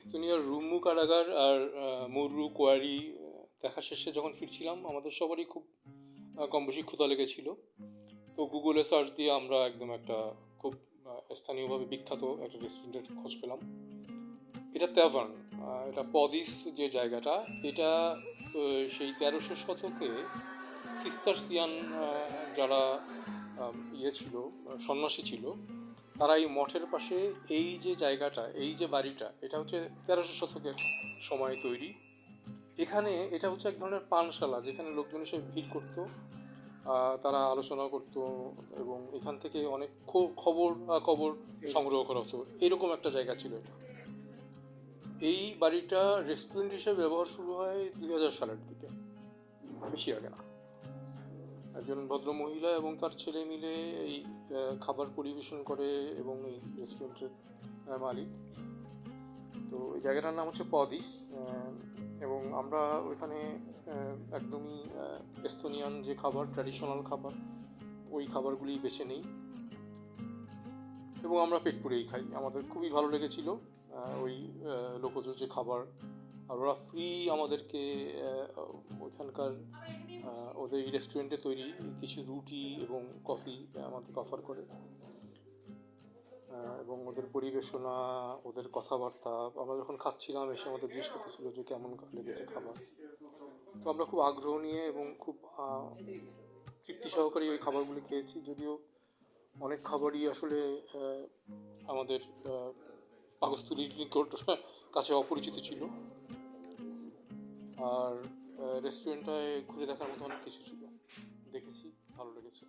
এস্তোনিয়ার রুমু কারাগার আর মুররু কোয়ারি দেখা শেষে যখন ফিরছিলাম, আমাদের সবারই খুব কম বেশি ক্ষুধা লেগেছিল। তো গুগলে সার্চ দিয়ে আমরা একদম একটা খুব স্থানীয়ভাবে বিখ্যাত একটা রেস্টুরেন্টের খোঁজ পেলাম। এটা তেভার্ন এটা পদিস যে জায়গাটা, এটা সেই তেরোশো শতকে সিস্টার সিয়ান যারা ইয়ে ছিল সন্ন্যাসী ছিল তারা এই মঠের পাশে এই যে জায়গাটা, এই যে বাড়িটা, এটা হচ্ছে তেরোশো শতকের সময় তৈরি। এখানে এটা হচ্ছে এক ধরনের পানশালা, যেখানে লোকজন এসে ভিড় করতো তারা আলোচনা করতো এবং এখান থেকে অনেক খবর খবর সংগ্রহ করা হতো। এরকম একটা জায়গা ছিল এটা। এই বাড়িটা রেস্টুরেন্ট হিসেবে ব্যবহার শুরু হয় দুই হাজার সালের দিকে। বেশি আগে না। একজন ভদ্র মহিলা এবং তার ছেলে মিলে এই খাবার পরিবেশন করে এবং এই রেস্টুরেন্টের মালিক। তো এই জায়গাটার নাম হচ্ছে পদিস এবং আমরা ওইখানে একদমই এস্তোনিয়ান যে খাবার ট্র্যাডিশনাল খাবার, ওই খাবারগুলি বেছে নেই। এবং আমরা পেট পুরেই খাই। আমাদের খুবই ভালো লেগেছিল ওই লোকজ যে খাবার ফ্রি আমাদেরকে আহ, ওইখানকার ওদের রেস্টুরেন্টে তৈরি কিছু রুটি এবং কফি আমাদেরকে অফার করে। এবং ওদের পরিবেশনা ওদের কথাবার্তা আমরা যখন খাচ্ছিলাম এসে আমাদের জিজ্ঞেস করতেছিল যে কেমন লেগেছে খাবার। তো আমরা খুব আগ্রহ নিয়ে এবং খুব তৃপ্তি সহকারে ওই খাবারগুলি খেয়েছি। যদিও অনেক খাবারই আসলে আমাদের পাকস্থলীর নিকট কাছে অপরিচিত ছিল। আর রেস্টুরেন্টটায় ঘুরে দেখার মতো অনেক কিছু ছিল। দেখেছি ভালো লেগেছে।